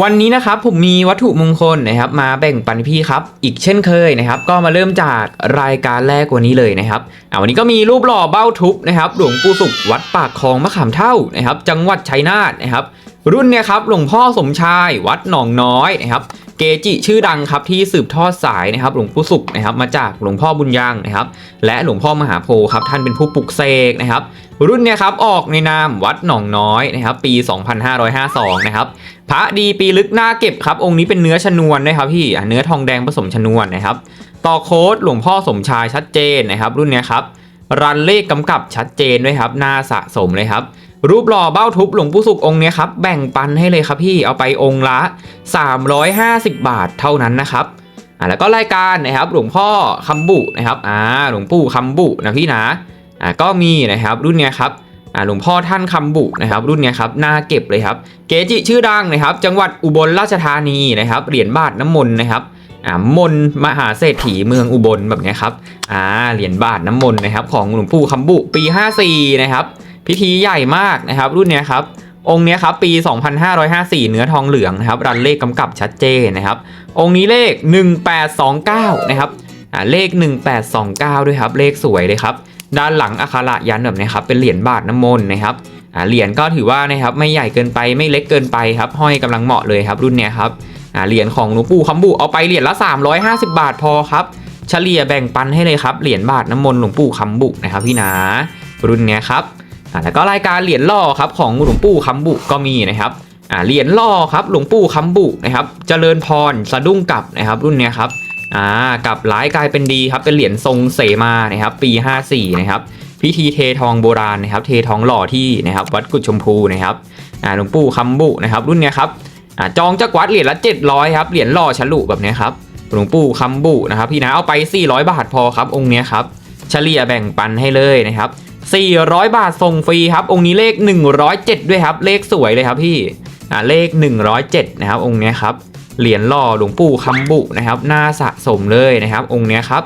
วันนี้นะครับผมมีวัตถุมงคลนะครับมาแบ่งปันพี่ครับ อีกเช่นเคยนะครับ ก็มาเริ่มจากรายการแรกวันนี้เลยนะครับอ่าวันนี้ก็มีรูปหล่อเบ้าทุบนะครับหลวงปู่สุขวัดปากคลองมะขามเท่านะครับ จังหวัดชัยนาทนะครับ รุ่นเนี่ยครับหลวงพ่อสมชายวัดหนองน้อยนะครับ เกจิชื่อดังครับที่สืบทอดสายนะครับหลวงปู่สุขนะครับมาจากหลวงพ่อบุญยังนะครับและหลวงพ่อมหาโพธิ์ครับท่านเป็นผู้ปลุกเสกนะครับรุ่นเนี่ยครับออกในนามวัดหนองน้อยนะครับปี 2552 นะครับพระดีปีลึกหน้าเก็บครับองค์นี้เป็นเนื้อชนวนนะครับพี่เนื้อทองแดงผสมชนวนนะครับต่อโค้ดหลวงพ่อสมชายชัดเจนนะครับรุ่นเนี้ยครับรันเลขกำกับชัดเจนด้วยครับหน้าสะสมเลยครับ รูปหล่อเบ้าทุบหลวงปู่สุของค์เนี้ยครับแบ่งปันให้เลยครับพี่เอาไปองค์ละ 350 บาทเท่านั้นนะครับอะแล้วก็รายการนะครับหลวงพ่อคำบุนะครับอ่าหลวงปู่คำบุนะพี่นะอ่าก็มีนะครับรุ่นเนี้ยครับอ่าหลวงพ่อท่านคำบุนะครับรุ่นเนี้ยครับน้าเก็บเลยครับ เกจิชื่อดังนะครับ จังหวัดอุบลราชธานีนะครับเหรียญบาทน้ำมนต์นะครับอ่ามนมหาเศรษฐีเมืองอุบลแบบเนี้ยครับอ่าเหรียญบาทน้ำมนต์นะครับของหลวงปู่คำบุปี 54นะครับ พิธีใหญ่มากนะครับ รุ่นเนี้ยครับองค์นี้ครับปี 2554 เนื้อทองเหลืองนะครับรันเลขกำกับชัดเจนนะครับ องค์นี้เลข 1829 นะครับอ่าเลข 1829 ด้วยครับเลขสวยเลยครับ ด้านหลังอักขระยันแบบนี้ครับเป็นเหรียญบาทน้ำมนต์นะครับเหรียญก็ถือว่านะครับไม่ใหญ่เกินไปไม่เล็กเกินไปครับห้อยกำลังเหมาะเลยครับรุ่นเนี้ยครับเหรียญของหลวงปู่คำบุเอาไปเหรียญละ 350 บาทพอครับเฉลี่ยแบ่งปันให้เลยครับเหรียญบาทน้ำมนต์หลวงปู่คำบุนะครับพี่นารุ่นเนี้ยครับ อ่าแล้วก็รายการเหรียญล่อครับของหลวงปู่คำบุก็มีนะครับอ่าเหรียญล่อครับหลวงปู่คำบุนะครับเจริญพรสะดุ้งกลับนะครับรุ่นเนี้ยครับอ่ากับร้ายกลายเป็นดีครับเป็นเหรียญทรงเสมานะครับปี 54นะครับพิธีเททองโบราณนะครับเททองหล่อที่นะครับวัดกุดชมพูนะครับอ่าหลวงปู่คำบุนะครับรุ่นเนี้ยครับอ่าจองจากวัดเหรียญละ 700ครับเหรียญหล่อฉลุแบบเนี้ยครับหลวงปู่คำบุนะครับพี่นะเอาไป 400 บาทพอครับองค์เนี้ยครับเฉลี่ยแบ่งปันให้เลยนะครับ 400 บาทส่งฟรีครับ องค์นี้เลข 107 ด้วยครับ เลขสวยเลยครับพี่อ่าเลข 107 นะครับ องค์นี้ครับเหรียญหล่อหลวงปู่คำบุนะครับน่าสะสมเลยนะครับ องค์นี้ครับ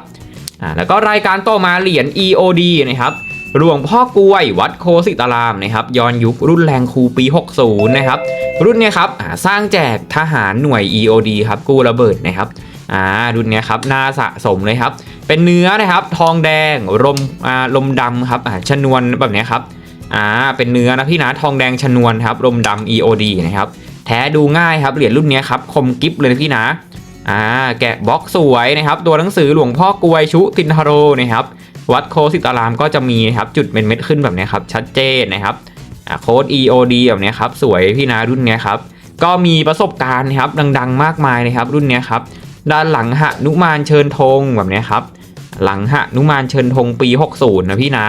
อ่าแล้วก็รายการต่อมาเหรียญ EOD นะครับหลวงพ่อกล้วยวัดโคสิตารามนะครับย้อนยุครุ่นแรงครูปี 60 นะครับ รุ่นเนี้ยครับสร้างแจกทหารหน่วย EOD ครับกู้ระเบิดนะครับ อ่ารุ่นเนี้ยครับน่าสะสมเลยครับ เป็นเนื้อนะครับ ทองแดงลมอ่าลมดำครับอ่าชนวนแบบเนี้ยครับอ่าเป็นเนื้อนะพี่นะทองแดงชนวนครับลมดำ EOD นะครับแท้ดูง่ายครับเหรียญรุ่นนี้ครับคมกิฟเลยนะพี่นะอ่าแกะบล็อกสวยนะครับ ตัวหนังสือหลวงพ่อกวยชุตินทโรนะครับ วัดโคสิตารามก็จะมีนะครับจุดเป็นเม็ดขึ้นแบบนี้ครับชัดเจนนะครับอ่าโค้ด EOD แบบนี้ครับสวยพี่นะรุ่นนี้ครับก็มีประสบการณ์นะครับดัง ๆ มากมายนะครับรุ่นนี้ครับ ด้านหลังหนุมานเชิญธงแบบนี้ครับ หลังหนุมานเชิญธงปี 60 นะพี่นะ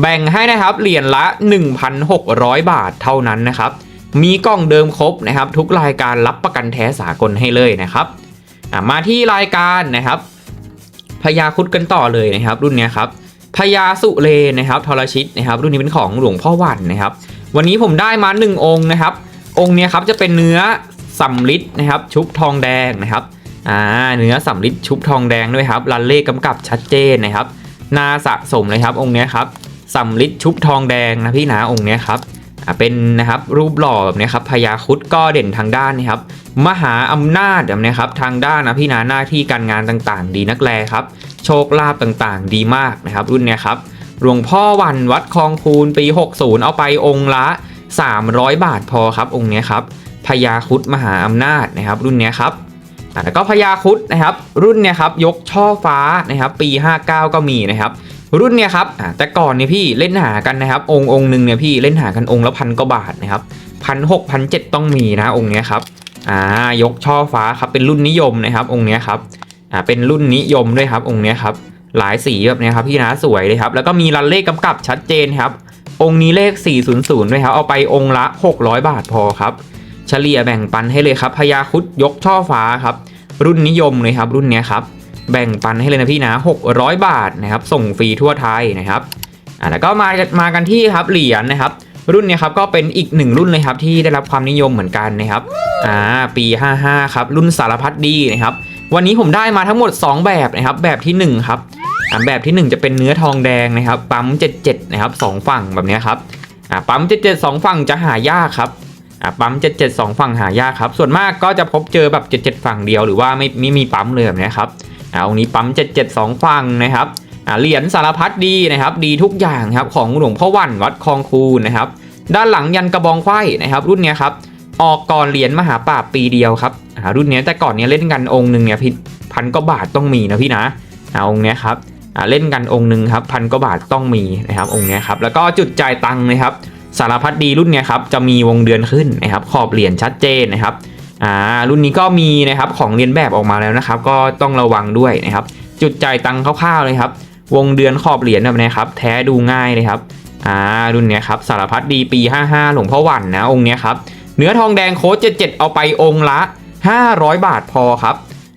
แบ่งให้นะครับเหรียญละ 1,600 บาทเท่านั้นนะครับ มีกล้องเดิมครบนะครับ ทุกรายการรับประกันแท้สากลให้เลยนะครับมาที่รายการนะครับพญาคุดกันต่อเลยนะครับ รุ่นนี้ครับพญาสุเลนะครับทรชิตนะครับ รุ่นนี้เป็นของหลวงพ่อวันนะครับ วันนี้ผมได้มา1องค์นะครับ องค์เนี้ยครับจะเป็นเนื้อสำลิดนะครับ ชุบทองแดงนะครับ อ่าเนื้อสำลิดชุบทองแดงด้วยครับรันเลขกำกับชัดเจนนะครับนาสะสมเลยครับองค์นี้ครับสำลิดชุบทองแดงนะพี่นะองค์นี้ครับเป็นนะครับรูปหล่อแบบนี้ครับพญาคุดก็เด่นทางด้านนะครับ มหาอำนาจแบบนี้ครับทางด้านนะพี่นาหน้าที่การงานต่างๆ ดีนักแลครับ โชคลาภต่างๆ ดีมากนะครับ รุ่นนี้ครับหลวงพ่อวันวัดคลองคูนปี 60 เอาไปองค์ละ 300 บาทพอครับองค์นี้ครับพญาคุดมหาอำนาจนะครับ รุ่นนี้ครับ แล้วก็พญาคุดนะครับ รุ่นเนี้ยครับยกช่อฟ้านะครับปี 59 ก็มีนะครับรุ่นเนี้ยครับแต่ก่อนเนี่ยพี่เล่นหากันนะครับ องค์องค์หนึ่งเนี่ยพี่เล่นหากันองค์ละพันกว่าบาทนะครับพันหกพันเจ็ดต้องมีนะองค์เนี้ยครับอ่ายกช่อฟ้าครับเป็นรุ่นนิยมนะครับ องค์เนี้ยครับอ่าเป็นรุ่นนิยมด้วยครับ องค์เนี้ยครับหลายสีแบบเนี้ยครับพี่นะสวยเลยครับแล้วก็มีรันเลขกำกับชัดเจนครับองค์นี้เลข 400ด้วยครับเอาไปองค์ละ 600 บาทพอครับ เฉลี่ยแบ่งปันให้เลยครับพญาคุดยกช่อฟ้าครับ รุ่นนิยมเลยครับ รุ่นนี้ครับ แบ่งปันให้เลยนะพี่นะ 600 บาทนะครับ ส่งฟรีทั่วไทยนะครับอ่าแล้วก็มามากันที่ครับเหรียญนะครับ รุ่นนี้ครับก็เป็นอีกหนึ่งรุ่นเลยครับที่ได้รับความนิยมเหมือนกันนะครับอ่าปี 55 ครับ รุ่นสารพัดดีนะครับ วันนี้ผมได้มาทั้งหมด 2 แบบนะครับ แบบที่1ครับแบบที่ 1 จะเป็นเนื้อทองแดงนะครับ ปั๊ม 77 นะครับสองฝั่งแบบนี้ครับอ่าปั๊ม 77สองฝั่งจะหายากครับ อะปั๊ม 772 ฝั่งหายากครับ ส่วนมากก็จะพบเจอแบบ 77 ฝั่งเดียวหรือว่าไม่ไม่มีปั๊มเลยแบบนี้ครับอ่าองนี้ปั๊ม 772 ฝั่งนะครับอ่าเหรียญสารพัดดีนะครับ ดีทุกอย่างครับของหลวงพ่อวันวัดคลองคูนนะครับ ด้านหลังยันกระบองไขว้นะครับ รุ่นนี้ครับออกก่อนเหรียญมหาป่าบปีเดียวครับอ่ารุ่นนี้แต่ก่อนเนี้ยเล่นกันองค์หนึ่งเนี่ยพี่พันก็บาทต้องมีนะพี่นะอ่าองค์นี้ครับอ่าเล่นกันองค์หนึ่งครับพันก็บาทต้องมีนะครับองค์นี้ครับแล้วก็จุดจ่ายตังค์นะครับ สารพัดดีรุ่นเนี้ยครับจะมีวงเดือนขึ้นนะครับขอบเหรียญชัดเจนนะครับอ่ารุ่นนี้ก็มีนะครับของเรียนแบบออกมาแล้วนะครับ ก็ต้องระวังด้วยนะครับ จุดจ่ายตังค์คร่าวๆเลยครับวงเดือนขอบเหรียญแบบนี้ครับแท้ดูง่ายเลยครับอ่ารุ่นเนี้ยครับสารพัดดีปี 55 หลวงพ่อหวันนะองค์เนี้ยครับเนื้อทองแดงโค้ด77 เอาไปองค์ละ 500 บาทพอครับ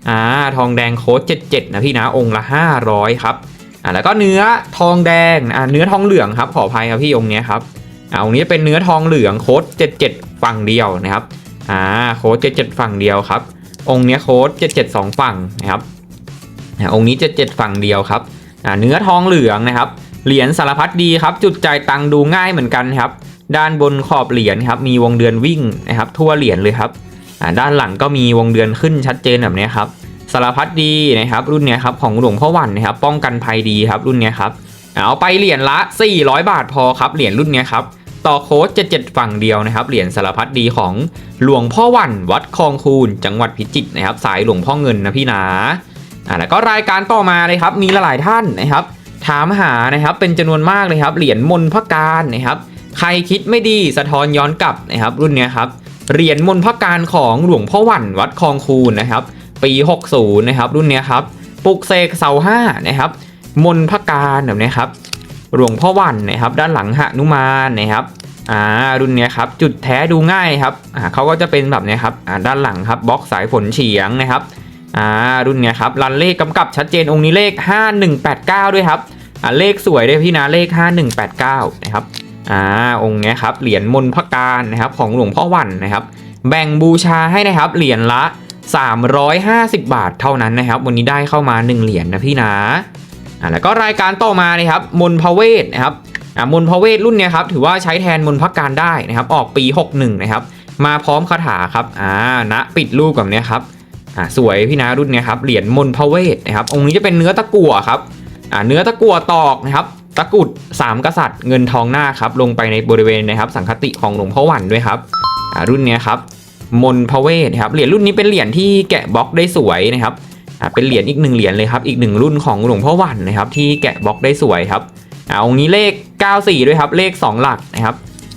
อ่าทองแดงโค้ด77 นะพี่นะองค์ละ 500 ครับอ่าแล้วก็เนื้อทองแดงอ่าเนื้อทองเหลืองครับขออภัยครับพี่องค์เนี้ยครับ อ่าองค์นี้เป็นเนื้อทองเหลืองโค้ด77 ฝั่งเดียวนะครับอ่าโค้ด77 ฝั่งเดียวครับ องค์นี้โค้ด772 ฝั่งนะครับอ่าองค์นี้ 77 ฝั่งเดียวครับอ่าเนื้อทองเหลืองนะครับ เหรียญสารพัดดีครับ จุดจ่ายตังดูง่ายเหมือนกันครับ ด้านบนขอบเหรียญครับ มีวงเดือนวิ่งนะครับ ทั่วเหรียญเลยครับอ่าด้านหลังก็มีวงเดือนขึ้นชัดเจนแบบนี้ครับสารพัดดีนะครับ รุ่นเนี้ยครับของหลวงพ่อวันนะครับ ป้องกันภัยดีครับ รุ่นเนี้ยครับอ่าเอาไปเหรียญละ 400 บาทพอครับ เหรียญรุ่นเนี้ครับ ต่อโค้ด77 ฝั่งเดียวนะครับ เหรียญสารพัดดีของหลวงพ่อวันวัดคลองคูนจังหวัดพิจิตรนะครับ สายหลวงพ่อเงินนะพี่นาอ่าแล้วก็รายการต่อมาเลยครับมีหลายท่านนะครับ ถามหานะครับเป็นจำนวนมากเลยครับ เหรียญมนพการนะครับ ใครคิดไม่ดีสะท้อนย้อนกลับนะครับ รุ่นนี้ครับเหรียญมนพการของหลวงพ่อวันวัดคลองคูนนะครับ ปี 60 นะครับ รุ่นนี้ครับปลุกเสกเสาห้านะครับ มนพการแบบนี้ครับ หลวงพ่อวันนะครับด้านหลังหนุมานนะครับอ่ารุ่นเนี้ยครับจุดแท้ดูง่ายครับอ่าเขาก็จะเป็นแบบเนี้ยครับอ่าด้านหลังครับบล็อกสายฝนเฉียงนะครับอ่ารุ่นเนี้ยครับรันเลขกำกับชัดเจนองค์นี้เลข 5189 ด้วยครับอ่าเลขสวยด้วยพี่นะเลข 5189นะครับอ่าองค์เนี้ยครับเหรียญมนพการนะครับของหลวงพ่อวันนะครับแบ่งบูชาให้นะครับเหรียญละ 350 บาทเท่านั้นนะครับ วันนี้ได้เข้ามา 1 เหรียญนะพี่นะ อ่าแล้วก็รายการต่อมานะครับมนพเวทนะครับอ่ามนพเวทรุ่นเนี้ยครับถือว่าใช้แทนมนพการได้นะครับ ออกปี 61 นะครับ มาพร้อมคาถาครับอ่าณปิดรูปแบบเนี้ยครับอ่าสวยพี่นะรุ่นเนี้ยครับเหรียญมนพเวทนะครับ องค์นี้จะเป็นเนื้อตะกั่วครับอ่าเนื้อตะกั่วตอกนะครับตะกุดสามกษัตริย์เงินทองหน้าครับลงไปในบริเวณนะครับ สังคติของหลวงพ่อหวันด้วยครับรุ่นนี้ครับมนพเวทครับเหรียญรุ่นนี้เป็นเหรียญที่แกะบล็อกได้สวยนะครับ เป็นเหรียญอีกหนึ่งเหรียญเลยครับ อีกหนึ่งรุ่นของหลวงพ่อวันนะครับ ที่แกะบล็อกได้สวยครับอ่าองค์นี้เลข 94 ด้วยครับ เลข 2 หลักนะครับ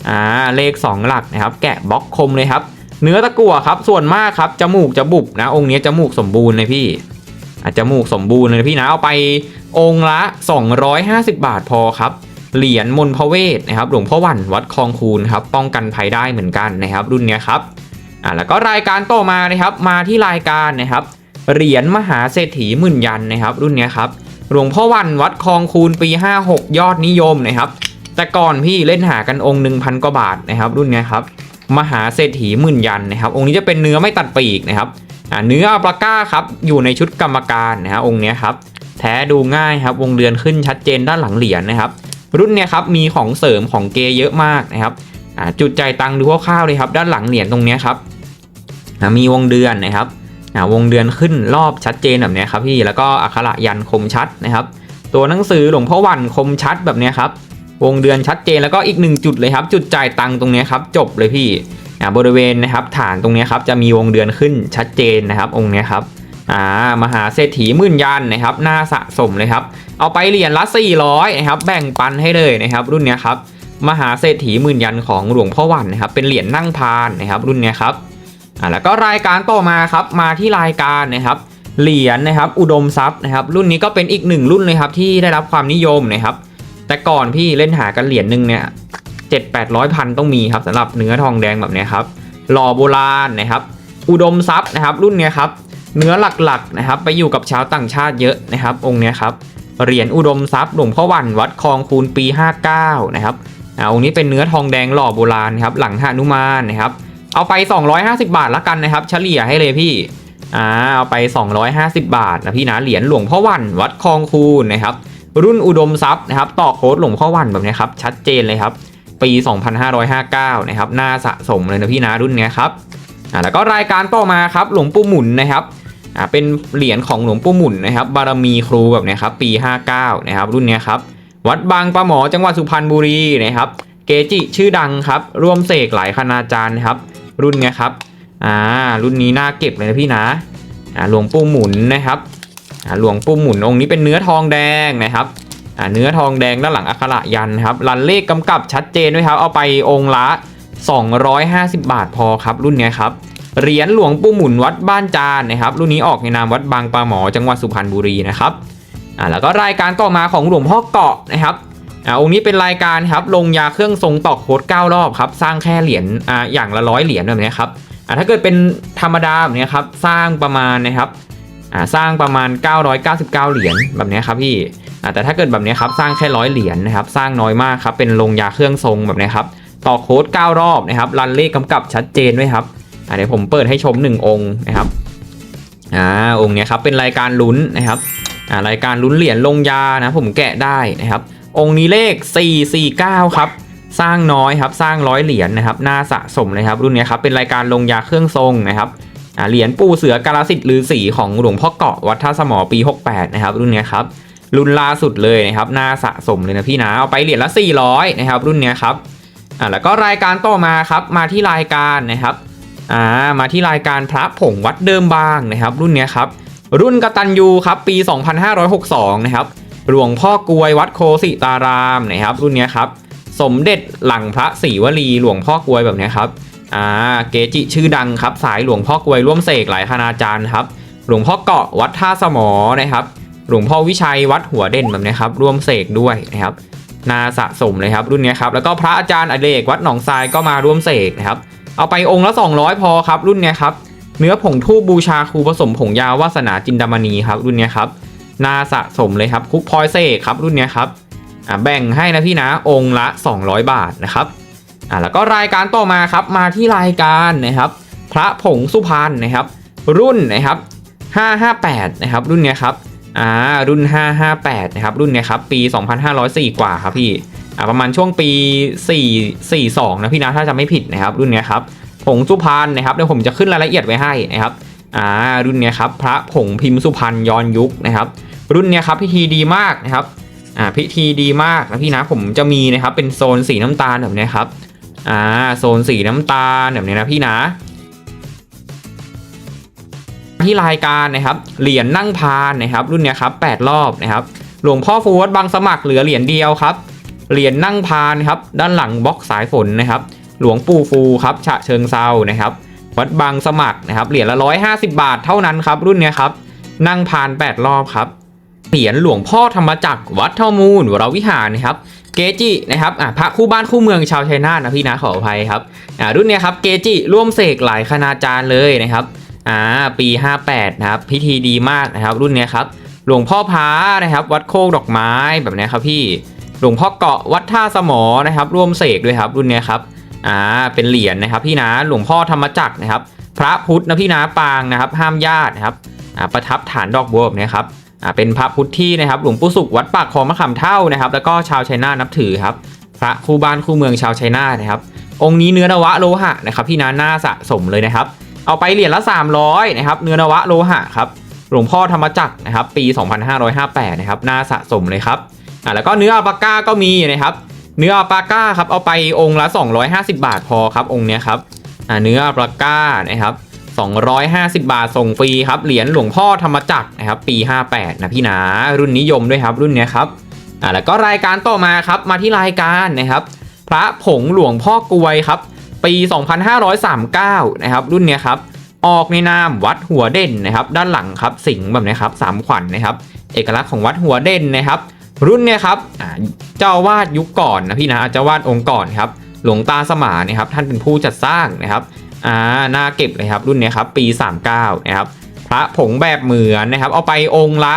อ่าเลข 2 หลักนะครับ แกะบล็อกคมเลยครับ เนื้อตะกั่วครับส่วนมากครับจมูกจะบุบนะองค์นี้จมูกสมบูรณ์เลยพี่อาจจมูกสมบูรณ์เลยพี่นะเอาไปองค์ละ 250 บาทพอครับเหรียญมนพเวทนะครับหลวงพ่อวันวัดคลองคูนครับป้องกันภัยได้เหมือนกันนะครับ รุ่นนี้ครับอ่าแล้วก็รายการต่อมานะครับมาที่รายการนะครับ เหรียญมหาเศรษฐีหมื่นยันนะครับ รุ่นเนี้ยครับหลวงพ่อวันวัดคลองคูนปี 56 ยอดนิยมนะครับ แต่ก่อนพี่เล่นหากันองค์หนึ่งพันกว่าบาทนะครับ รุ่นเนี้ยครับมหาเศรษฐีหมื่นยันนะครับ องค์นี้จะเป็นเนื้อไม่ตัดปีกนะครับเนื้ออัปลาก้าครับอยู่ในชุดกรรมการนะฮะองค์นี้ครับแท้ดูง่ายครับวงเดือนขึ้นชัดเจนด้านหลังเหรียญนะครับ รุ่นเนี้ยครับมีของเสริมของเกเยอะมากนะครับจุดใจตังค์ดูคร่าวๆเลยครับ ด้านหลังเหรียญตรงเนี้ยครับมีวงเดือนนะครับ อ่าวงเดือนขึ้นรอบชัดเจนแบบนี้ครับพี่แล้วก็อักขระยันคมชัดนะครับ ตัวหนังสือหลวงพ่อวันคมชัดแบบนี้ครับวงเดือนชัดเจนแล้วก็อีกหนึ่งจุดเลยครับ จุดจ่ายตังตรงนี้ครับจบเลยพี่อ่าบริเวณนะครับฐานตรงนี้ครับจะมีวงเดือนขึ้นชัดเจนนะครับ องค์นี้ครับอ่ามหาเศรษฐีมื่นยันนะครับหน้าสะสมเลยครับ เอาไปเหรียญละ 400นะครับแบ่งปันให้เลยนะครับ รุ่นนี้ครับมหาเศรษฐีมื่นยันของหลวงพ่อวันนะครับเป็นเหรียญนั่งพานนะครับรุ่นนี้ครับ อ่าแล้วก็รายการต่อมาครับมาที่รายการนะครับเหรียญนะครับอุดมทรัพย์นะครับรุ่นนี้ก็เป็นอีกหนึ่งรุ่นเลยครับที่ได้รับความนิยมนะครับแต่ก่อนพี่เล่นหากันเหรียญหนึ่งเนี่ยเจ็ดแปดร้อยพันต้องมีครับสำหรับเนื้อทองแดงแบบนี้ครับหล่อโบราณนะครับอุดมทรัพย์นะครับรุ่นนี้ครับเนื้อหลักๆนะครับไปอยู่กับชาวต่างชาติเยอะนะครับ องค์นี้ครับเหรียญอุดมทรัพย์หลวงพ่อวันวัดคลองคูนปี 59นะครับอ่าองค์นี้เป็นเนื้อทองแดงหล่อโบราณครับหลังหนุมานนะครับ เอาไป 250 บาทละกันนะครับ เฉลี่ยให้เลยพี่อ่าเอาไป 250 บาทนะพี่นะเหรียญหลวงพ่อวันวัดคลองคูนนะครับ รุ่นอุดมทรัพย์นะครับต่อโค้ดหลวงพ่อวันแบบนี้ครับชัดเจนเลยครับ ปี 2559 นะครับน่าสะสมเลยนะพี่นะรุ่นเนี้ยครับอ่าแล้วก็รายการต่อมาครับหลวงปู่หมุนนะครับอ่าเป็นเหรียญของหลวงปู่หมุนนะครับบารมีครูแบบนี้ครับปี 59 นะครับรุ่นเนี้ยครับวัดบางปะหมอจังหวัดสุพรรณบุรีนะครับ เกจิชื่อดังครับร่วมเสกหลายคณาจารย์ครับ รุ่นเนี้ยครับอ่ารุ่นนี้น่าเก็บเลยนะพี่นะอ่าหลวงปู่หมุนนะครับอ่าหลวงปู่หมุนองค์นี้เป็นเนื้อทองแดงนะครับอ่าเนื้อทองแดงด้านหลังอักขระยันครับรันเลขกำกับชัดเจนด้วยครับ เอาไปองค์ละ 250 บาทพอครับ รุ่นนี้ครับเหรียญหลวงปู่หมุนวัดบ้านจานนะครับ รุ่นนี้ออกในนามวัดบางปลาหมอจังหวัดสุพรรณบุรีนะครับอ่าแล้วก็รายการต่อมาของหลวงพ่อเกาะนะครับ อ่าองค์นี้เป็นรายการครับลงยาเครื่องทรงตอกโคด9รอบครับสร้างแค่เหรียญอ่าอย่างละร้อยเหรียญแบบนี้ครับอ่าถ้าเกิดเป็นธรรมดาแบบนี้ครับสร้างประมาณนะครับอ่าสร้างประมาณ 999 เหรียญแบบนี้ครับพี่อ่าแต่ถ้าเกิดแบบนี้ครับสร้างแค่ร้อยเหรียญนะครับสร้างน้อยมากครับเป็นลงยาเครื่องทรงแบบนี้ครับต่อโค้ด 9 รอบนะครับรันเลขกำกับชัดเจนด้วยครับอ่าเดี๋ยวผมเปิดให้ชม 1 องค์นะครับอ่าองค์นี้ครับเป็นรายการลุ้นนะครับอ่ารายการลุ้นเหรียญลงยานะผมแกะได้นะครับ องค์นี้เลข 449 ครับ สร้างน้อยครับ สร้างร้อยเหรียญนะครับ น่าสะสมเลยครับ รุ่นเนี้ยครับ เป็นรายการลงยาเครื่องทรงนะครับเหรียญปูเสือกาลสิทธิ์หรือสีของหลวงพ่อเกาะวัดท่าสมอปี 68 นะครับ รุ่นเนี้ยครับ รุ่นล่าสุดเลยนะครับ น่าสะสมเลยนะพี่นะ เอาไปเหรียญละ 400 นะครับ รุ่นเนี้ยครับ อ่า แล้วก็รายการต่อมาครับ มาที่รายการนะครับ อ่า มาที่รายการพระผงวัดเดิมบางนะครับ รุ่นเนี้ยครับ รุ่นกตัญญูครับ ปี 2562 นะครับ หลวงพ่อกลวยวัดโคสิตารามนะครับรุ่นนี้ครับสมเด็จหลังพระศรีวลีหลวงพ่อกลวยแบบนี้ครับอ่าเกจิชื่อดังครับสายหลวงพ่อกลวยร่วมเสกหลายคณาจารย์ครับหลวงพ่อเกาะวัดท่าสมอนะครับหลวงพ่อวิชัยวัดหัวเด่นแบบนี้ครับร่วมเสกด้วยนะครับนาสะสมเลยครับรุ่นนี้ครับแล้วก็พระอาจารย์อเดกวัดหนองทรายก็มาร่วมเสกนะครับเอาไปองค์ละ 200 พอครับรุ่นนี้ครับเนื้อผงทูบบูชาครูผสมผงยาวาสนาจินดามณีครับรุ่นนี้ครับ นาสะสมเลยครับคุกพลอยเสกครับรุ่นนี้ครับอ่าแบ่งให้นะพี่นะองค์ละ 200 บาทนะครับอ่าแล้วก็รายการต่อมาครับมาที่รายการนะครับ พระผงสุพรรณนะครับ รุ่นนะครับ558นะครับรุ่นเนี้ยครับอ่ารุ่น 558นะครับรุ่นเนี้ยครับปี 2504 กว่าครับพี่อ่าประมาณช่วงปี 4 42 นะพี่นะถ้าจะไม่ผิดนะครับ รุ่นเนี้ยครับผงสุพรรณนะครับเดี๋ยวผมจะขึ้นรายละเอียดไว้ให้นะครับอ่ารุ่นเนี้ยครับพระผงพิมพ์สุพรรณย้อนยุคนะครับ รุ่นเนี้ยครับพิธีดีมากนะครับอ่าพิธีดีมากนะพี่นะผมจะมีนะครับเป็นโซนสีน้ำตาลแบบนี้ครับอ่าโซนสีน้ำตาลแบบนี้นะพี่นะ ที่รายการนะครับเหรียญนั่งพานนะครับ รุ่นเนี้ยครับ8รอบนะครับหลวงพ่อฟูวัดบางสมัครเหลือเหรียญเดียวครับเหรียญนั่งพานครับด้านหลังบล็อกสายฝนนะครับ หลวงปู่ฟูครับฉะเชิงเซานะครับ วัดบางสมัครนะครับเหรียญละ150 บาทเท่านั้นครับรุ่นเนี้ยครับนั่งพาน 8 รอบครับ เหรียญหลวงพ่อธรรมจักรวัดเท่ามูลวรวิหารนะครับเกจินะครับอะพระคู่บ้านคู่เมืองชาวชัยนาทนะพี่นะขออภัยครับอ่ารุ่นเนี้ยครับเกจิร่วมเสกหลายคณาจารย์เลยนะครับอ่าปี 58นะครับพิธีดีมากนะครับ รุ่นเนี้ยครับหลวงพ่อพานะครับ วัดโคกดอกไม้แบบนี้ครับพี่หลวงพ่อเกาะวัดท่าสมอนะครับ ร่วมเสกด้วยครับ รุ่นเนี้ยครับอ่าเป็นเหรียญนะครับ พี่นะหลวงพ่อธรรมจักรนะครับ พระพุทธนะพี่นะปางนะครับ ห้ามญาตินะครับอ่าประทับฐานดอกบัวแบบเนี้ยครับ เป็นพระพุทธที่นะครับหลวงปู่สุขวัดปากคลองมะขามเท่านะครับ แล้วก็ชาวชัยนานับถือครับ พระคู่บ้านคู่เมืองชาวชัยนานะครับ องค์นี้เนื้อนวะโลหะนะครับพี่นะน่าสะสมเลยนะครับ เอาไปเหรียญละ 300นะครับเนื้อนวะโลหะครับหลวงพ่อธรรมจักรนะครับปี 2558นะครับน่าสะสมเลยครับอ่าแล้วก็เนื้ออัลปาก้าก็มีนะครับเนื้ออัลปาก้าครับเอาไปองค์ละ 250 บาทพอครับองค์เนี้ยครับอ่าเนื้ออัลปาก้านะครับ 250 บาทส่งฟรีครับ เหรียญหลวงพ่อธรรมจักรนะครับ ปี 58 นะพี่นารุ่นนิยมด้วยครับ รุ่นเนี้ยครับอ่าแล้วก็รายการต่อมาครับ มาที่รายการนะครับ พระผงหลวงพ่อกลวยครับ ปี 2539 นะครับ รุ่นเนี้ยครับ ออกในนามวัดหัวเด่นนะครับ ด้านหลังครับ สิงแบบนี้ครับสามขวัญนนะครับ เอกลักษณ์ของวัดหัวเด่นนะครับ รุ่นเนี้ยครับเจ้าวาดยุคก่อนนะพี่นะเจ้าวาดองค์ก่อนครับ หลวงตาสมานนะครับ ท่านเป็นผู้จัดสร้างนะครับ อ่าหน่าเก็บเลยครับรุ่นเนี้ยครับปี 39นะครับพระผงแบบเหมือนนะครับ เอาไปองค์ละ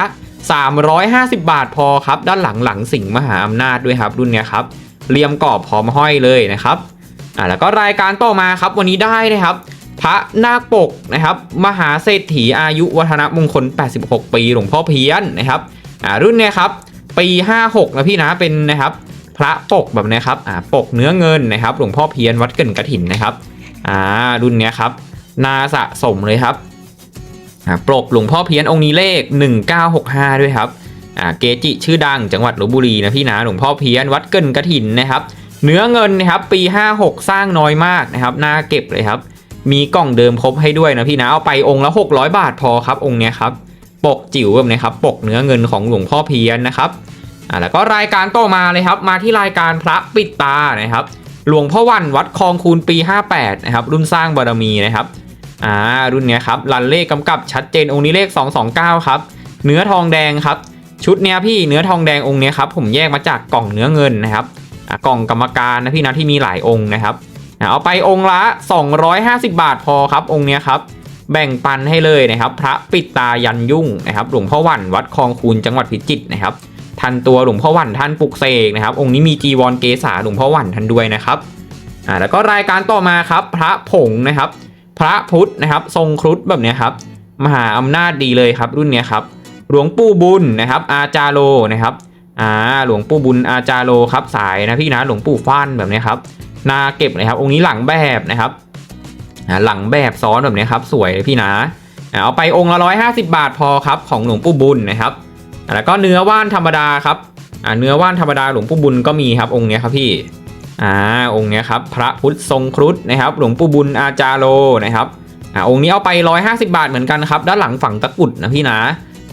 350 บาทพอครับ ด้านหลังหลังสิงห์มหาอำนาจด้วยครับ รุ่นเนี้ยครับเรียมกรอบพร้อมห้อยเลยนะครับอ่าแล้วก็รายการต่อมาครับวันนี้ได้นะครับ พระนาคปกนะครับ มหาเศรษฐีอายุวัฒนมงคล 86 ปีหลวงพ่อเพี้ยนนะครับอ่ารุ่นเนี้ยครับปี 56นะพี่นะเป็นนะครับ พระปกแบบนี้ครับอ่าปกเนื้อเงินนะครับ หลวงพ่อเพี้ยนวัดเกินกระถินนะครับ อ่ารุ่นเนี้ยครับ นาสะสมเลยครับอ่าปกหลวงพ่อเพี้ยนองค์นี้เลข 1965 ด้วยครับอ่าเกจิชื่อดังจังหวัดลบบุรีนะพี่นะหลวงพ่อเพี้ยนวัดเกินกระถินนะครับ เนื้อเงินนะครับปี 56 สร้างน้อยมากนะครับน่าเก็บเลยครับ มีกล่องเดิมครบให้ด้วยนะพี่นะเอาไปองค์ละ 600 บาทพอครับองค์เนี้ยครับปกจิ๋วแบบนี้ครับปกเนื้อเงินของหลวงพ่อเพี้ยนนะครับอ่าแล้วก็รายการต่อมาเลยครับ มาที่รายการพระปิดตานะครับ หลวงพ่อวันวัดคลองคูณปี 58 นะครับ รุ่นสร้างบารมีนะครับ อ่า รุ่นเนี้ยครับรันเลขกำกับชัดเจนองค์นี้เลข 229 ครับ เนื้อทองแดงครับ ชุดเนี้ยพี่เนื้อทองแดงองค์เนี้ยครับ ผมแยกมาจากกล่องเนื้อเงินนะครับ กล่องกรรมการนะพี่นะที่มีหลายองค์นะครับ เอาไปองค์ละ 250 บาทพอครับ องค์เนี้ยครับ แบ่งปันให้เลยนะครับ พระปิดตายันยุ่งนะครับ หลวงพ่อวันวัดคลองคูนจังหวัดพิจิตรนะครับ ทันตัวหลวงพ่อหวันท่านปลุกเสกนะครับ องค์นี้มีจีวรเกษาหลวงพ่อหวันท่านด้วยนะครับอ่าแล้วก็รายการต่อมาครับ พระผงนะครับ พระพุทธนะครับ ทรงครุฑแบบนี้ครับ มหาอำนาจดีเลยครับรุ่นเนี้ยครับ หลวงปู่บุญนะครับ อาจารโลนะครับอ่าหลวงปู่บุญอาจารโลครับสายนะพี่นะหลวงปู่ฟ้านแบบนี้ครับนาเก็บเลยครับ องค์นี้หลังแบบนะครับหลังแบบซ้อนแบบนี้ครับ สวยเลยพี่นะเอาไปองค์ละร้อยห้าสิบาทพอครับ ของหลวงปู่บุญนะครับ แล้วก็เนื้อว่านธรรมดาครับอ่าเนื้อว่านธรรมดาหลวงปู่บุญก็มีครับองค์เนี้ยครับพี่อ่าองค์เนี้ยครับพระพุทธทรงครุฑนะครับ หลวงปู่บุญอาจารโลนะครับอ่าองค์นี้เอาไปร้อยห้าสิบาทเหมือนกันครับ ด้านหลังฝั่งตะกุดนะพี่นะ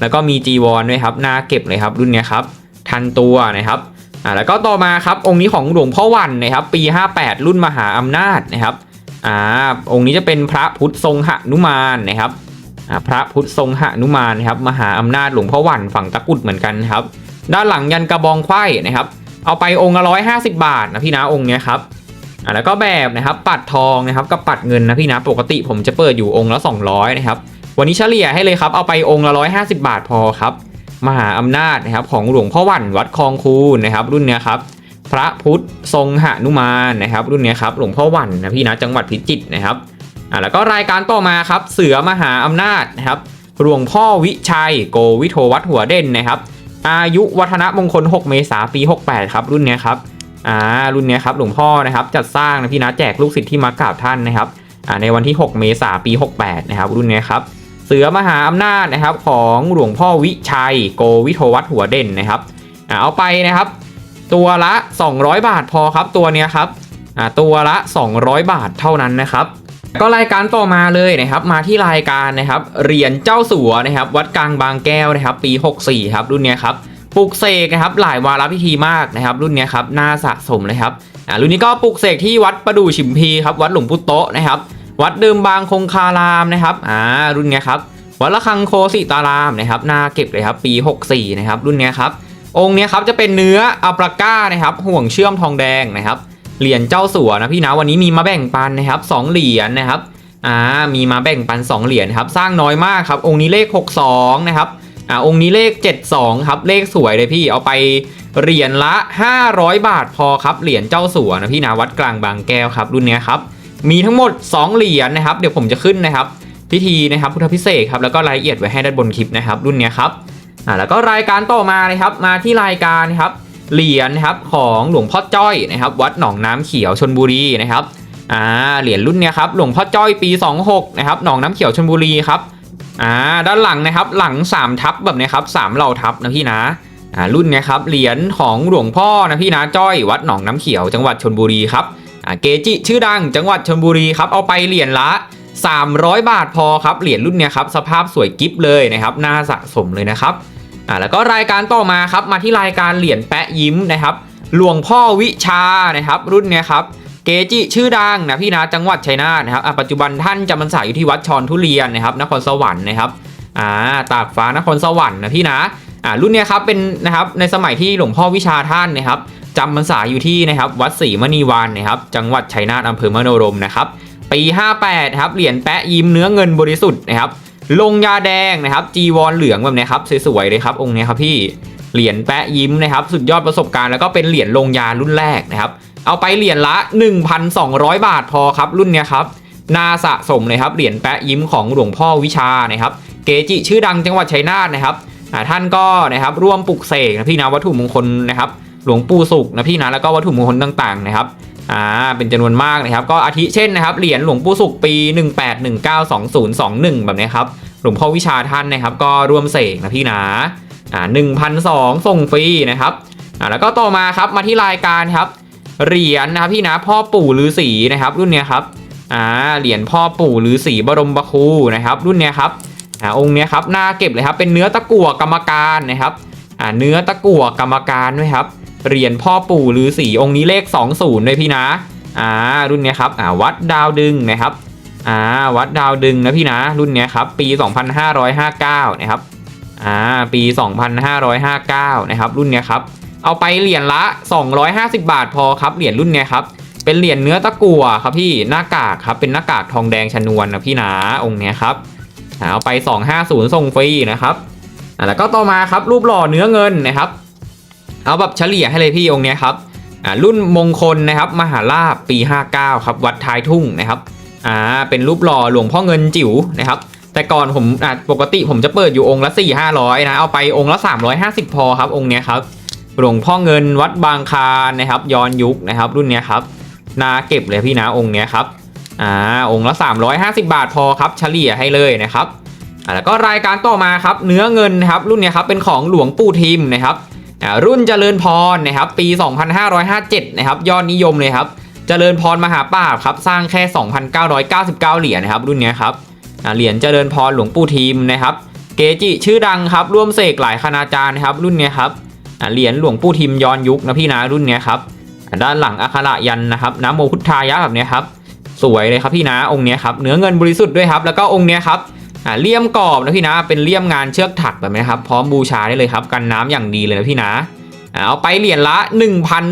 แล้วก็มีจีวรด้วยครับนาเก็บเลยครับรุ่นเนี้ยครับทันตัวนะครับอ่าแล้วก็ต่อมาครับองค์นี้ของหลวงพ่อวันนะครับ ปี 58 รุ่นมหาอำนาจนะครับอ่าองค์นี้จะเป็นพระพุทธทรงหนุมานนะครับ พระพุทธทรงหนุมานนะครับมหาอำนาจหลวงพ่อหวันฝั่งตะกุดเหมือนกันครับ ด้านหลังยันกระบองไขว้นะครับ เอาไปองค์ละร้อยห้าสิบาทนะพี่นะองค์เนี้ยครับอ่าแล้วก็แบบนะครับปัดทองนะครับกับปัดเงินนะพี่นะปกติผมจะเปิดอยู่องค์ละ 200นะครับวันนี้เฉลี่ยให้เลยครับเอาไปองค์ละร้อยห้าสิบาทพอครับมหาอำนาจนะครับของหลวงพ่อวันวัดคลองคูนนะครับรุ่นเนี้ยครับพระพุทธทรงหนุมานนะครับรุ่นเนี้ยครับหลวงพ่อวันนะพี่นะจังหวัดพิจิตรนะครับ อ่าแล้วก็รายการต่อมาครับเสือมหาอำนาจนะครับหลวงพ่อวิชัยโกวิโทวัดหัวเด่นนะครับ อายุวัฒนมงคล 6 เมษายนปี 68 ครับ รุ่นเนี้ยครับอ่ารุ่นเนี้ยครับหลวงพ่อนะครับจัดสร้างนะพี่นะแจกลูกศิษย์ที่มากราบท่านนะครับอ่าในวันที่ 6 เมษายนปี 68 นะครับ รุ่นเนี้ยครับเสือมหาอำนาจนะครับของหลวงพ่อวิชัย โกวิโทวัดหัวเด่นนะครับอ่าเอาไปนะครับ ตัวละ 200 บาทพอครับตัวเนี้ยครับอ่าตัวละ 200 บาทเท่านั้นนะครับ ก็รายการต่อมาเลยนะครับมาที่รายการนะครับเหรียญเจ้าสัวนะครับวัดกลางบางแก้วนะครับปี 64ครับรุ่นเนี้ยครับปลุกเสกนะครับหลายวาระพิธีมากนะครับรุ่นเนี้ยครับน่าสะสมเลยครับอ่ารุ่นนี้ก็ปลุกเสกที่วัดประดู่ฉิมพีครับวัดหลวงพุโตะนะครับวัดเดิมบางคงคารามนะครับอ่ารุ่นเนี้ยครับวัดละคังโคสิตารามนะครับน่าเก็บเลยครับปี 64นะครับรุ่นเนี้ยครับองค์เนี้ยครับจะเป็นเนื้ออัปราก้านะครับห่วงเชื่อมทองแดงนะครับ เหรียญเจ้าสัวนะพี่นะวันนี้มีมาแบ่งปันนะครับสองเหรียญนะครับอ่ามีมาแบ่งปัน 2 เหรียญครับสร้างน้อยมากครับ องค์นี้เลข 62 นะครับอ่าองค์นี้เลข 72 ครับ เลขสวยเลยพี่เอาไปเหรียญละ 500 บาทพอครับเหรียญเจ้าสัวนะพี่นะวัดกลางบางแก้วครับรุ่นเนี้ยครับมีทั้งหมด 2 เหรียญนะครับ เดี๋ยวผมจะขึ้นนะครับ พิธีนะครับพุทธพิเศษครับแล้วก็รายละเอียดไว้ให้ด้านบนคลิปนะครับ รุ่นเนี้ยครับอ่าแล้วก็รายการต่อมาเลยครับมาที่รายการนะครับ เหรียญนะครับของหลวงพ่อจ้อยนะครับ วัดหนองน้ำเขียวชนบุรีนะครับอ่าเหรียญรุ่นเนี้ยครับหลวงพ่อจ้อยปี 26นะครับหนองน้ำเขียวชนบุรีครับอ่าด้านหลังนะครับหลัง3ทับแบบนี้ครับสามเหล่าทับนะพี่นะอ่ารุ่นเนี้ยครับเหรียญของหลวงพ่อนะพี่นะจ้อยวัดหนองน้ำเขียวจังหวัดชนบุรีครับอ่าเกจิชื่อดังจังหวัดชนบุรีครับเอาไปเหรียญละ 300 บาทพอครับเหรียญรุ่นเนี้ยครับสภาพสวยกิฟเลยนะครับน่าสะสมเลยนะครับ อ่าแล้วก็รายการต่อมาครับมาที่รายการเหรียญแปะยิ้มนะครับ หลวงพ่อวิชานะครับ รุ่นเนี้ยครับเกจิชื่อดังนะพี่นะจังหวัดชัยนาทนะครับปัจจุบันท่านจำพรรษาอยู่ที่วัดชอนทุเรียนนะครับนครสวรรค์นะครับอ่าตากฟ้านครสวรรค์นะพี่นะอ่ารุ่นเนี้ยครับเป็นนะครับในสมัยที่หลวงพ่อวิชาท่านนะครับจำพรรษาอยู่ที่นะครับวัดศรีมณีวานนะครับจังหวัดชัยนาทอำเภอมโนรมนะครับปี 58ครับเหรียญแปะยิ้มเนื้อเงินบริสุทธิ์นะครับ ลงยาแดงนะครับจีวรเหลืองแบบนี้ครับสวยๆเลยครับองค์นี้ครับพี่เหรียญแปะยิ้มนะครับ สุดยอดประสบการณ์แล้วก็เป็นเหรียญลงยารุ่นแรกนะครับ เอาไปเหรียญละ 1,200 บาทพอครับ รุ่นเนี้ยครับนาสะสมเลยครับเหรียญแปะยิ้มของหลวงพ่อวิชานะครับ เกจิชื่อดังจังหวัดชัยนาทนะครับท่านก็นะครับร่วมปลุกเสกนะพี่นะวัตถุมงคลนะครับ หลวงปู่สุขนะพี่นะแล้วก็วัตถุมงคลต่างๆนะครับ อ่าเป็นจำนวนมากนะครับ ก็อาทิเช่นนะครับเหรียญหลวงปู่สุขปี 18192021 แบบนี้ครับหลวงพ่อวิชาท่านนะครับ ก็ร่วมเสกนะพี่นะอ่า1,002ส่งฟรีนะครับอ่าแล้วก็ต่อมาครับมาที่รายการครับเหรียญนะครับพี่นะพ่อปู่ฤาษีนะครับ รุ่นเนี้ยครับอ่าเหรียญพ่อปู่ฤาษีบรมบคูนะครับ รุ่นเนี้ยครับอ่าองค์เนี้ยครับน่าเก็บเลยครับเป็นเนื้อตะกั่วกรรมการนะครับอ่าเนื้อตะกั่วกรรมการด้วยครับ เหรียญพ่อปู่ฤาษีองค์นี้เลข 20ด้วยพี่นะอ่ารุ่นเนี้ยครับอ่าวัดดาวดึงนะครับอ่าวัดดาวดึงนะพี่นะ รุ่นเนี้ยครับปี 2559 นะครับอ่าปี 2559 นะครับ รุ่นเนี้ยครับเอาไปเหรียญละ 250 บาทพอครับเหรียญรุ่นเนี้ยครับเป็นเหรียญเนื้อตะกั่วครับพี่หน้ากากครับเป็นหน้ากากทองแดงชนวนนะพี่นะองค์เนี้ยครับอ่าเอาไป 250ส่งฟรีนะครับแล้วก็ต่อมาครับรูปหล่อเนื้อเงินนะครับ เอาแบบเฉลี่ยให้เลยพี่องค์เนี้ยครับอ่ารุ่นมงคลนะครับมหาลาภปี 59 ครับวัดท้ายทุ่งนะครับอ่าเป็นรูปหล่อหลวงพ่อเงินจิ๋วนะครับ แต่ก่อนผมอ่าปกติผมจะเปิดอยู่องค์ละ 4 500 นะเอาไปองค์ละ 350 พอครับองค์เนี้ยครับหลวงพ่อเงินวัดบางคานนะครับย้อนยุคนะครับ รุ่นเนี้ยครับนาเก็บเลยพี่นะองค์เนี้ยครับอ่าองค์ละ 350 บาทพอครับเฉลี่ยให้เลยนะครับอ่าแล้วก็รายการต่อมาครับเนื้อเงินนะครับรุ่นเนี้ยครับเป็นของหลวงปู่ทิมนะครับ รุ่นเจริญพรนะครับปี 2557 นะครับยอดนิยมเลยครับเจริญพรมหาป่าครับสร้างแค่ 2,999 เหรียญนะครับรุ่นนี้ครับเหรียญเจริญพรหลวงปู่ทิมนะครับเกจิชื่อดังครับร่วมเสกหลายคณาจารย์นะครับรุ่นนี้ครับเหรียญหลวงปู่ทิมย้อนยุคนะพี่นะรุ่นนี้ครับด้านหลังอักขระยันนะครับน้ำโมพุทธายะแบบนี้ครับสวยเลยครับพี่นะองค์นี้ครับเนื้อเงินบริสุทธิ์ด้วยครับแล้วก็องค์นี้ครับ อะเลี่ยมกรอบนะพี่นะ เป็นเลี่ยมงานเชือกถักแบบนี้ครับ พร้อมบูชาได้เลยครับ กันน้ำอย่างดีเลยนะพี่นะเอาไปเหรียญละ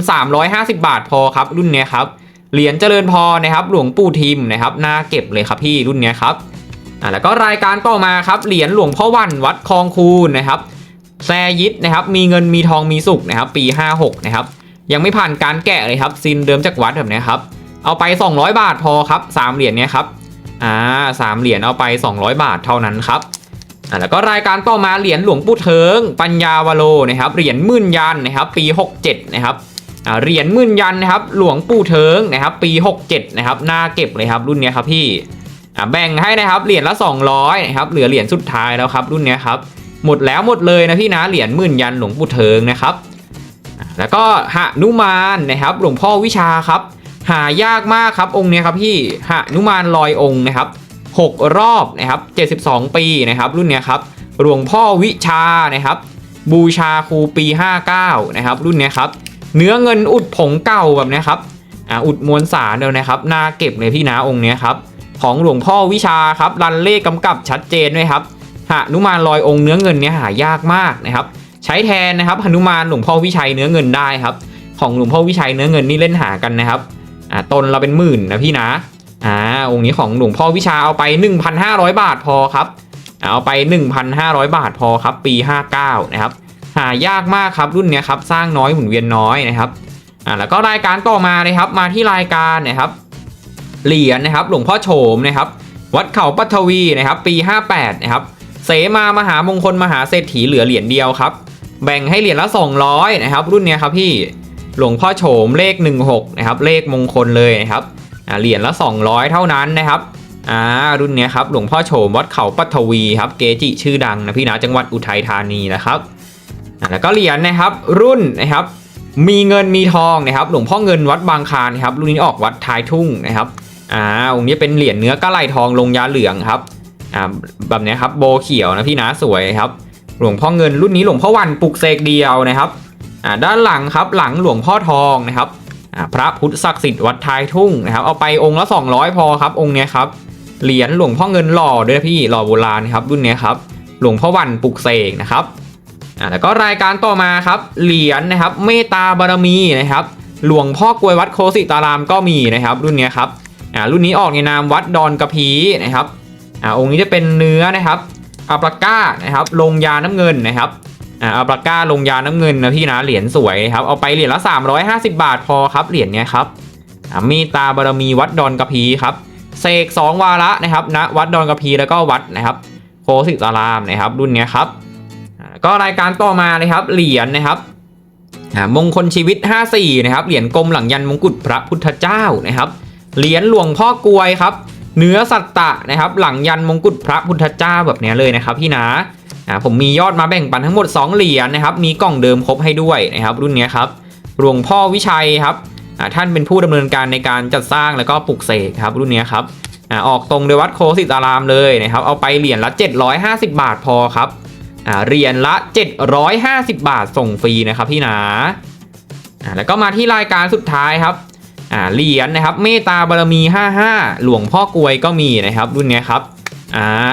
1,350 บาทพอครับ รุ่นนี้ครับ เหรียญเจริญพรนะครับ หลวงปู่ทิมนะครับน่าเก็บเลยครับพี่รุ่นนี้ครับอะแล้วก็รายการต่อมาครับ เหรียญหลวงพ่อวันวัดคลองคูนนะครับแซยิดนะครับ มีเงินมีทองมีสุขนะครับ ปี 56 นะครับ ยังไม่ผ่านการแกะเลยครับซินเดิมจากวัดแบบนี้ครับ เอาไป 200 บาทพอครับ3เหรียญเนี้ยครับ อ่าสามเหรียญเอาไป 200 บาทเท่านั้นครับอ่าแล้วก็รายการต่อมาเหรียญหลวงปู่เทิง ปัญญาวโรนะครับเหรียญมื่นยันนะครับปี 67 นะครับอ่าเหรียญมื่นยันนะครับหลวงปู่เทิงนะครับปี 67 นะครับน่าเก็บเลยครับรุ่นนี้ครับพี่อ่าแบ่งให้นะครับเหรียญละ 200นะครับเหลือเหรียญสุดท้ายแล้วครับรุ่นนี้ครับหมดแล้วหมดเลยนะพี่นะเหรียญมื่นยันหลวงปู่เทิงนะครับแล้วก็หนุมานนะครับหลวงพ่อวิชาครับ หายากมากครับองค์นี้ครับพี่หนุมานลอยองค์นะครับหกรอบนะครับ 72 ปีนะครับ รุ่นนี้ครับหลวงพ่อวิชานะครับ บูชาครูปี 59 นะครับ รุ่นนี้ครับ เนื้อเงินอุดผงเก่าแบบนี้ครับอ่าอุดมวลสารเดียวนะครับน่าเก็บเลยพี่นะองค์นี้ครับของหลวงพ่อวิชาครับรันเลขกำกับชัดเจนด้วยครับหนุมานลอยองค์เนื้อเงินเนี่ยหายากมากนะครับ ใช้แทนนะครับหนุมานหลวงพ่อวิชัยเนื้อเงินได้ครับ ของหลวงพ่อวิชัยเนื้อเงินนี่เล่นหากันนะครับ อ่าตนเราเป็นหมื่นนะพี่นะอ่าองค์นี้ของหลวงพ่อวิชาเอาไป 1,500 บาทพอครับเอาไป 1,500 บาทพอครับ ปี 59 นะครับ หายากมากครับรุ่นเนี้ยครับ สร้างน้อยหมุนเวียนน้อยนะครับ อ่า แล้วก็รายการต่อมาเลยครับ มาที่รายการนะครับ เหรียญนะครับ หลวงพ่อโฉมนะครับ วัดเขาปัทวีนะครับ ปี 58 นะครับ เสมามหามงคลมหาเศรษฐีเหลือเหรียญเดียวครับ แบ่งให้เหรียญละ 200 นะครับ รุ่นเนี้ยครับพี่ หลวงพ่อโฉมเลข 16นะครับเลขมงคลเลยนะครับเหรียญละ 200 เท่านั้นนะครับอ่ารุ่นนี้ครับหลวงพ่อโฉมวัดเขาปัทวีครับเกจิชื่อดังนะพี่นะจังหวัดอุทัยธานีนะครับแล้วก็เหรียญนะครับรุ่นนะครับมีเงินมีทองนะครับหลวงพ่อเงินวัดบางคานครับรุ่นนี้ออกวัดท้ายทุ่งนะครับอ่าองค์นี้เป็นเหรียญเนื้อกะไหลทองลงยาเหลืองครับอ่าแบบนี้ครับโบเขียวนะพี่นะสวยครับหลวงพ่อเงินรุ่นนี้หลวงพ่อวันปลุกเสกเดียวนะครับ ด้านหลังครับหลังหลวงพ่อทองนะครับพระพุทธศักดิ์สิทธิ์วัดท้ายทุ่งนะครับเอาไปองค์ละ 200 พอครับ องค์เนี้ยครับเหรียญหลวงพ่อเงินหล่อด้วยพี่หล่อโบราณครับรุ่นเนี้ยครับหลวงพ่อวันปลุกเสกนะครับอ่าแล้วก็รายการต่อมาครับเหรียญนะครับเมตตาบารมีนะครับหลวงพ่อกลวยวัดโคสิตารามก็มีนะครับรุ่นเนี้ยครับอ่ารุ่นนี้ออกในนามวัดดอนกระพีนะครับอ่าองค์นี้จะเป็นเนื้อนะครับอัปราก้านะครับลงยาน้ำเงินนะครับ อ่าอัปราก้าลงยาน้ำเงินนะพี่นะเหรียญสวยครับเอาไปเหรียญละ 350 บาทพอครับเหรียญเนี้ยครับอ่ามีตาบารมีวัดดอนกระพีครับเสกสองวาระนะครับณวัดดอนกระพีแล้วก็วัดนะครับโคสิตารามนะครับรุ่นเนี้ยครับอ่าก็รายการต่อมาเลยครับเหรียญนะครับอ่ามงคลชีวิต 54 นะครับเหรียญกลมหลังยันมงกุฎพระพุทธเจ้านะครับเหรียญหลวงพ่อกวยครับเนื้อสัตตะนะครับหลังยันมงกุฎพระพุทธเจ้าแบบเนี้ยเลยนะครับพี่นะ อ่าผมมียอดมาแบ่งปันทั้งหมด 2 เหรียญนะครับ มีกล่องเดิมครบให้ด้วยนะครับรุ่นนี้ครับหลวงพ่อวิชัยครับท่านเป็นผู้ดำเนินการในการจัดสร้างแล้วก็ปลุกเสกครับรุ่นนี้ครับอออกตรงโดยวัดโคสิตารามเลยนะครับ เอาไปเหรียญละ 750 บาทพอครับเหรียญละ 750 บาทส่งฟรีนะครับพี่นะอ่าแล้วก็มาที่รายการสุดท้ายครับเหรียญนะครับเมตตาบารมี 55 หลวงพ่อกวยก็มีนะครับรุ่นนี้ครับ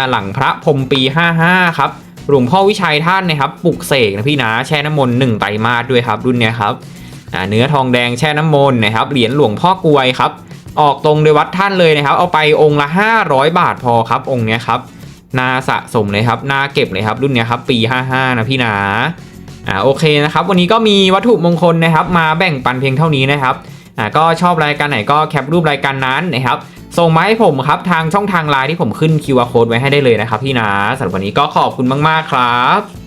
หลังพระพรมปี 55 ครับ หลวงพ่อวิชัยท่านนะครับปลุกเสกนะพี่นะแช่น้ำมนต์หนึ่งไตรมาสด้วยครับรุ่นเนี้ยครับอ่าเนื้อทองแดงแช่น้ำมนต์นะครับเหรียญหลวงพ่อกวยครับออกตรงโดยวัดท่านเลยนะครับ เอาไปองค์ละ 500 บาทพอครับองค์เนี้ยครับนาสะสมเลยครับนาเก็บเลยครับรุ่นเนี้ยครับปี 55 นะพี่นะอ่าโอเคนะครับ วันนี้ก็มีวัตถุมงคลนะครับ มาแบ่งปันเพียงเท่านี้นะครับอ่าก็ชอบรายการไหนก็แคปรูปรายการนั้นนะครับ ส่งมาให้ผมครับทางช่องทางไลน์ที่ผมขึ้น QR code ไว้ให้ได้เลยนะครับพี่นะสำหรับวันนี้ก็ขอบคุณมาก ๆ ครับ